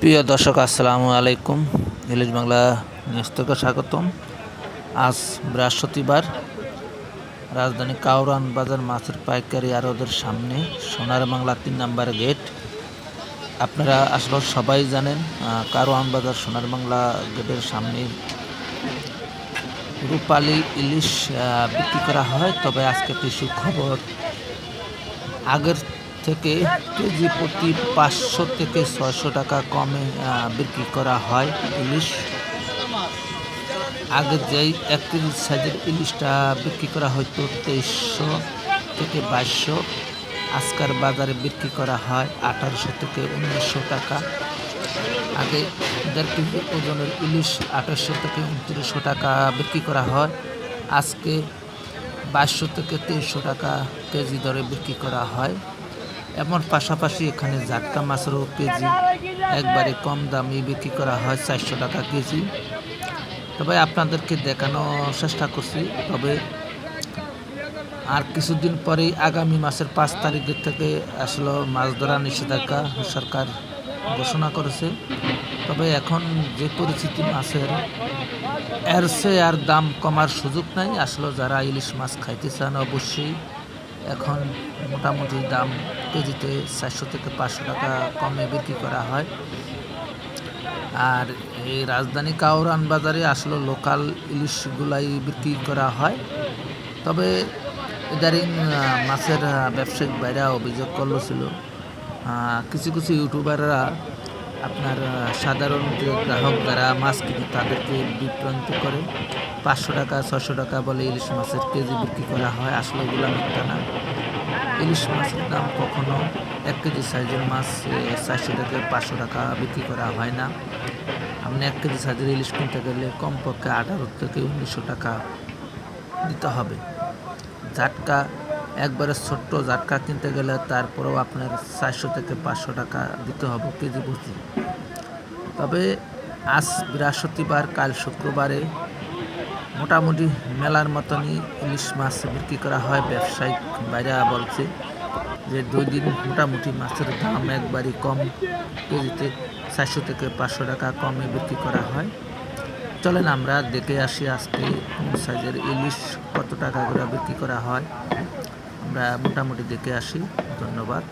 প্রিয় দর্শক, আসসালামু আলাইকুম। ইলিশ বাংলা নিউজ থেকে স্বাগতম। আজ বৃহস্পতিবার, রাজধানী কাউরান বাজার মাছের পাইকারি আড়তের সামনে সোনার বাংলা তিন নাম্বার গেট। আপনারা আসলে সবাই জানেন কারওয়ান বাজার সোনার বাংলা গেটের সামনে রূপালি ইলিশ বিক্রি করা হয়। তবে আজকে একটি সুখবর। আগের থেকে কেজি প্রতি পাঁচশো থেকে ছয়শো টাকা কমে বিক্রি করা হয় ইলিশ। আগে যেই এক কেজি সাইজের ইলিশটা বিক্রি করা হতো তেইশশো থেকে বাইশশো। আজকার বাজারে বিক্রি করা হয় আঠারোশো থেকে উনিশশো টাকা। আগে দেড় কেজি ওজনের ইলিশ আঠাশশো থেকে উনত্রিশশো টাকা বিক্রি করা হয়। আজকে বাইশশো থেকে তেইশশো টাকা কেজি দরে বিক্রি করা হয়। এমন পাশাপাশি এখানে জাটকা মাছেরও কেজি একবারে কম দামে বিক্রি করা হয় চারশো টাকা কেজি। তবে আপনাদেরকে দেখানোর চেষ্টা করছি, তবে আর কিছুদিন পরেই আগামী মাসের পাঁচ তারিখের থেকে আসলে মাছ ধরা নিষেধাজ্ঞা সরকার। ঘোষণা করেছে। তবে এখন যে পরিস্থিতি মাছের, এর চেয়ে আর দাম কমার সুযোগ নাই। আসলে যারা ইলিশ মাছ খাইতে চান অবশ্যই এখন মোটামুটি দাম কেজিতে চারশো থেকে পাঁচশো টাকা কমে বিক্রি করা হয়। আর এই রাজধানী কাউরান বাজারে আসলে লোকাল ইলিশগুলাই বিক্রি করা হয়। তবে ইদারিং মাছের ব্যবসায়িক বাইরা অভিযোগ করল ছিল কিছু কিছু ইউটিউবাররা আপনার সাধারণ যে গ্রাহক যারা মাছ কিনে তাদেরকে বিভ্রান্ত করে। পাঁচশো টাকা ছশো টাকা বলে ইলিশ মাছের কেজি বিক্রি করা হয়। আসলে ওগুলো মিথ্যা না। ইলিশ মাছের দাম কখনো এক কেজি সাইজের মাছ চারশো থেকে পাঁচশো টাকা বিক্রি করা হয় না। আপনি এক কেজি সাইজের ইলিশ কিনতে গেলে কমপক্ষে আঠারো থেকে উনিশশো টাকা দিতে হবে। ঝাটকা একবারে ছোট্ট ঝাটকা কিনতে গেলে তারপরেও আপনার চারশো থেকে পাঁচশো টাকা দিতে হবে কেজি প্রতি। তবে আজ বৃহস্পতিবার, কাল শুক্রবারে মোটামুটি মেলার মতনই ইলিশ মাছ বিক্রি করা হয় ব্যবসায়িক বাইরে বলছে যে দুই দিন মোটামুটি মাছের দাম একবারই কম, কেজিতে চারশো থেকে পাঁচশো টাকা কমে বিক্রি করা হয়। চলেন আমরা দেখে আসি আজকে কোন সাইজের ইলিশ, কত টাকা করে বিক্রি করা হয়। আমরা মোটামুটি দেখে আসি। ধন্যবাদ।